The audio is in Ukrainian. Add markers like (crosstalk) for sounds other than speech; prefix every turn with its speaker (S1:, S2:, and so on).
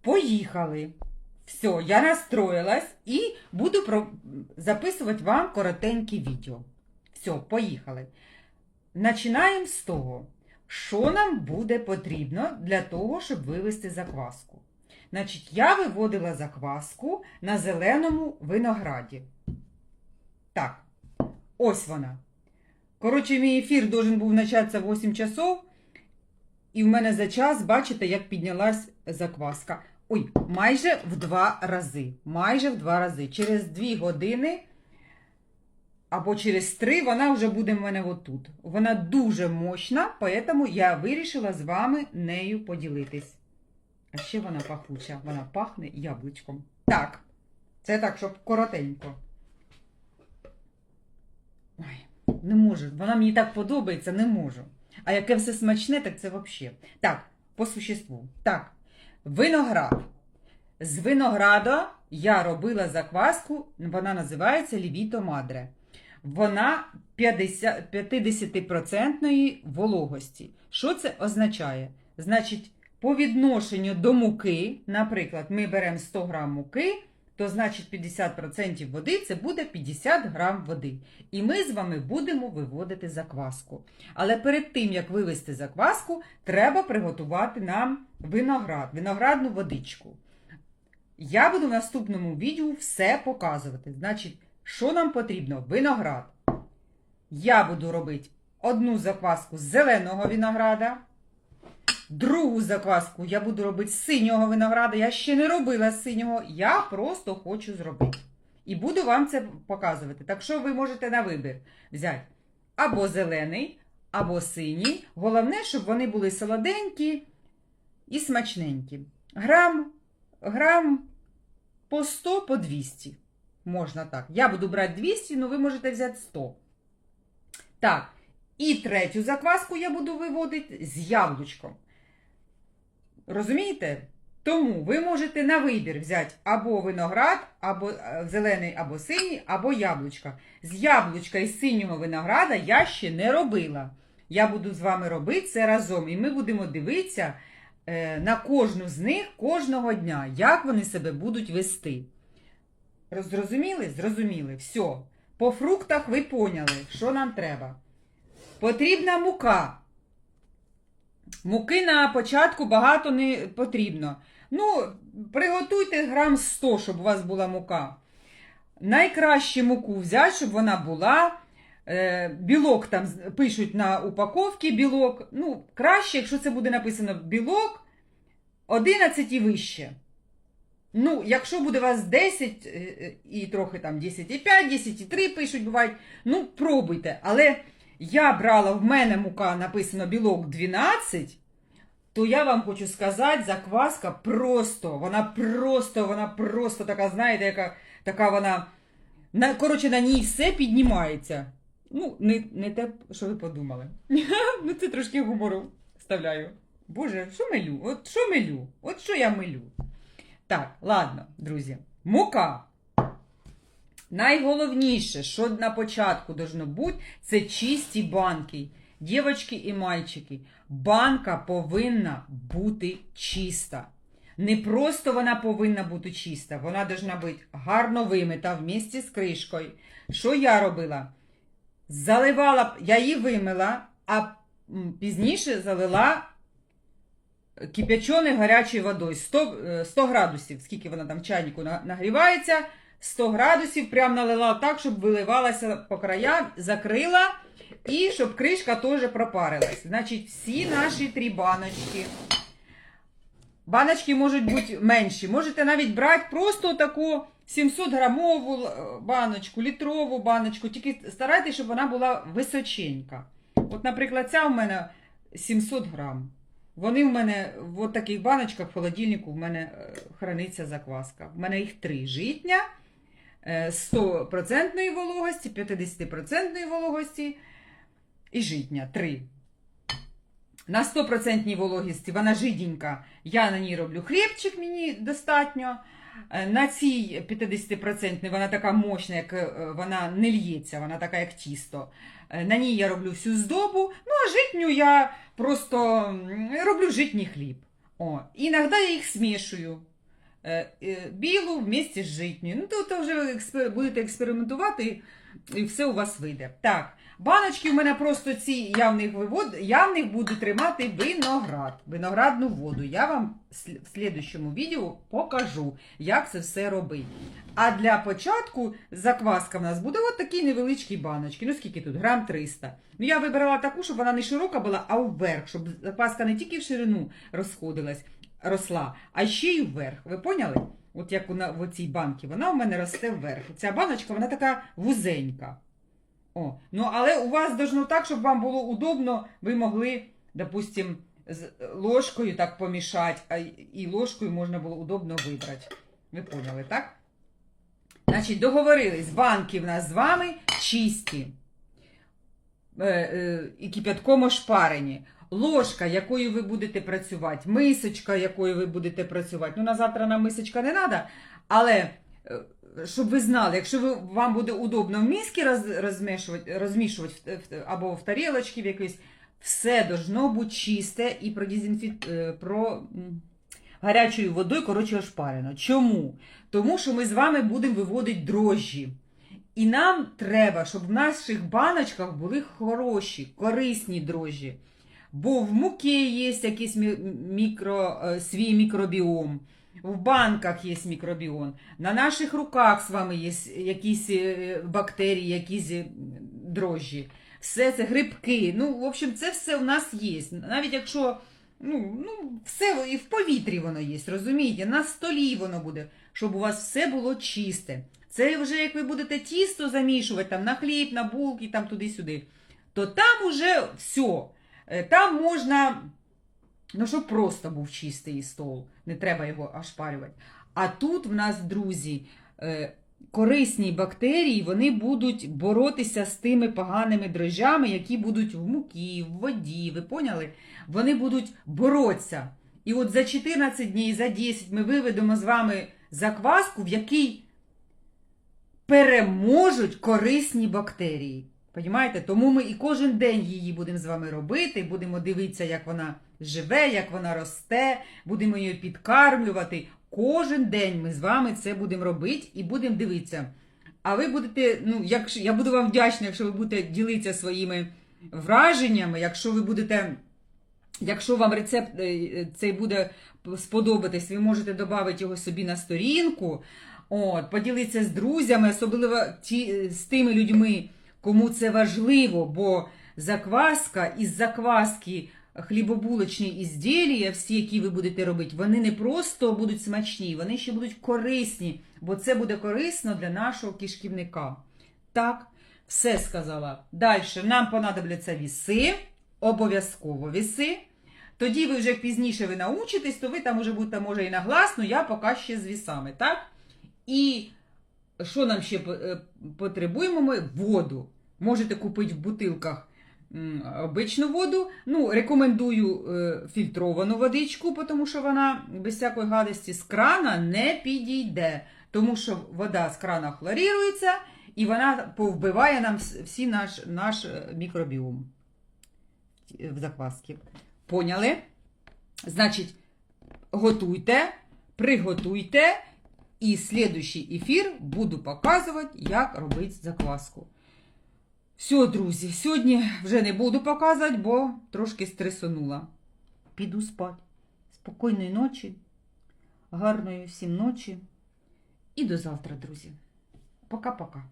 S1: Поїхали. Все, я настроїлась і буду про... записувати вам коротеньке відео. Все, поїхали. Починаємо з того, що нам буде потрібно для того, щоб вивести закваску. Значить, я виводила закваску на зеленому винограді. Так, ось вона. Коротше, мій ефір должен був початися в 8 часов. І в мене за час, бачите, як піднялась закваска. Ой, майже в два рази. Майже в два рази. Через дві години або через три вона вже буде в мене отут. Вона дуже мощна, тому я вирішила з вами нею поділитись. А ще вона пахуча, вона пахне яблучком. Так, це так, щоб коротенько. Ой, не можу. Вона мені так подобається, не можу. А яке все смачне, так це взагалі. Так, по существу. Так, виноград. З винограда я робила закваску, вона називається Лівіто Мадре. Вона 50 50% вологості. Що це означає? Значить, по відношенню до муки, наприклад, ми беремо 100 грам муки, то значить 50% води це буде 50 грам води. І ми з вами будемо виводити закваску. Але перед тим, як вивести закваску, треба приготувати нам виноград, виноградну водичку. Я буду в наступному відео все показувати. Значить, що нам потрібно? Виноград. Я буду робити одну закваску з зеленого винограда. Другу закваску я буду робити синього винограда. Я ще не робила синього, я просто хочу зробити. І буду вам це показувати. Так що ви можете на вибір взяти або зелений, або синій. Головне, щоб вони були солоденькі і смачненькі. Грам, грам по 100, по 200. Можна так. Я буду брати 200, але ви можете взяти 100. Так. І третю закваску я буду виводити з яблучком. Розумієте? Тому ви можете на вибір взяти або виноград, або е, зелений, або синій, або яблучка. З яблучка і синього винограда я ще не робила. Я буду з вами робити це разом. І ми будемо дивитися е, на кожну з них кожного дня, як вони себе будуть вести. Зрозуміли? Зрозуміли. Все. По фруктах ви поняли, що нам треба. Потрібна мука. Муки на початку багато не потрібно. Ну, приготуйте грам 100, щоб у вас була мука. Найкраще муку взяти, щоб вона була. Е, білок там пишуть на упаковці білок. Ну, краще, якщо це буде написано білок 11 і вище. Ну, якщо буде у вас 10 е, е, і трохи там 10,5, 10,3 пишуть, бувають, ну, пробуйте. Але я брала, в мене мука написано білок 12, то я вам хочу сказати, закваска просто, вона просто, вона просто така, знаєте, яка така вона. На, коротше, на ній все піднімається. Ну, не, не те, що ви подумали. (laughs) ну, це трошки гумору вставляю. Боже, що милю? От що милю? От що я милю? Так, ладно, друзі. Мука. Найголовніше, що на початку должно бути, це чисті банки. Дівочки і мальчики, банка повинна бути чиста. Не просто вона повинна бути чиста, вона повинна бути гарно вимита в місті з кришкою. Що я робила? Заливала, я її вимила, а пізніше залила кипяченою гарячою водою 100, е, 100 градусів, скільки вона там в чайнику нагрівається, 100 градусів, прям налила так, щоб виливалася по краям, закрила і щоб кришка теж пропарилась. Значить, всі наші три баночки. Баночки можуть бути менші. Можете навіть брати просто таку 700 грамову баночку, літрову баночку, тільки старайтеся, щоб вона була височенька. От, наприклад, ця у мене 700 грам. Вони в мене в таких баночках в холодильнику в мене е, храниться закваска. В мене їх три. Житня, 100% вологості, 50% вологості і житня. Три. На 100% вологості вона жиденька. Я на ній роблю хлібчик, мені достатньо. Е, На цій 50% вона така мощна, як е, вона не л'ється, вона така, як тісто. Е, На ній я роблю всю здобу. Ну, а житню я просто роблю житній хліб. О, іноді я їх смішую. Е, е, білу вместе з житньою. Ну, то, то вже ви будете експериментувати, і все у вас вийде. Так, баночки у мене просто ці явних вивод, явних буду тримати виноград, виноградну воду. Я вам в слідущому відео покажу, як це все робити. А для початку закваска в нас буде от такі невеличкі баночки. Ну скільки тут? Грам 300. Ну я вибирала таку, щоб вона не широка була, а вверх, щоб закваска не тільки в ширину розходилась, росла, а ще й вверх. Ви поняли? От як вона в цій банці, вона у мене росте вверх. Ця баночка, вона така вузенька. О, ну але у вас должно так, щоб вам було удобно, ви могли, допустим, з ложкою так помішати, а і ложкою можна було удобно вибрати. Ви поняли, так? Значить, договорились, банки в нас з вами чисті. Е, е, і кипятком ошпарені. Ложка, якою ви будете працювати, мисочка, якою ви будете працювати. Ну, на завтра нам мисочка не треба, але е, щоб ви знали, якщо ви, вам буде удобно в миски роз, розмішувати, розмішувати або в тарілочки в якійсь, все должно бути чисте і продезінфі... е, про гарячою водою, коротше, ошпарено. Чому? Тому що ми з вами будемо виводити дрожжі. І нам треба, щоб в наших баночках були хороші, корисні дрожжі. Бо в муки є якийсь мікро, е, свій мікробіом, в банках є мікробіом, на наших руках з вами є якісь е, бактерії, якісь е, дрожжі. Все це грибки. Ну, в общем, це все у нас є. Навіть якщо ну, ну, все і в повітрі воно є, розумієте? На столі воно буде, щоб у вас все було чисте. Це вже як ви будете тісто замішувати там, на хліб, на булки, там туди-сюди, то там уже все. Е, Там можна, ну щоб просто був чистий стол, не треба його ошпарювати. А тут в нас, друзі, е, корисні бактерії, вони будуть боротися з тими поганими дрожжами, які будуть в муки, в воді. Ви поняли? Вони будуть боротися. І от за 14 днів, за 10 ми виведемо з вами закваску, в якій переможуть корисні бактерії. Понімаєте? Тому ми і кожен день її будемо з вами робити, будемо дивитися, як вона живе, як вона росте, будемо її підкармлювати. Кожен день ми з вами це будемо робити і будемо дивитися. А ви будете, ну, якщо я буду вам вдячна, якщо ви будете ділитися своїми враженнями, якщо ви будете. Якщо вам рецепт е, цей буде сподобатись, ви можете додати його собі на сторінку, от, поділитися з друзями, особливо ті, з тими людьми, кому це важливо, бо закваска із закваски хлібобулочні ізділія, всі, які ви будете робити, вони не просто будуть смачні, вони ще будуть корисні, бо це буде корисно для нашого кишківника. Так, все сказала. Далі нам понадобляться віси, обов'язково віси. Тоді ви вже пізніше ви научитесь, то ви там уже будете, може, і на глас, ну я поки ще з вісами, так? І що нам ще е, потребуємо? Ми воду. Можете купити в бутилках обичну воду. Ну, рекомендую е, фільтровану водичку, тому що вона без всякої гадості з крана не підійде. Тому що вода з крана хлорірується і вона повбиває нам всі наш, наш е, мікробіом е, в закваски. Поняли? Значить, готуйте, приготуйте, і слідуючий ефір буду показувати, як робити закваску. Все, друзі, сьогодні вже не буду показувати, бо трошки стресонула. Піду спати. Спокійної ночі, гарної всім ночі. І до завтра, друзі. Пока-пока.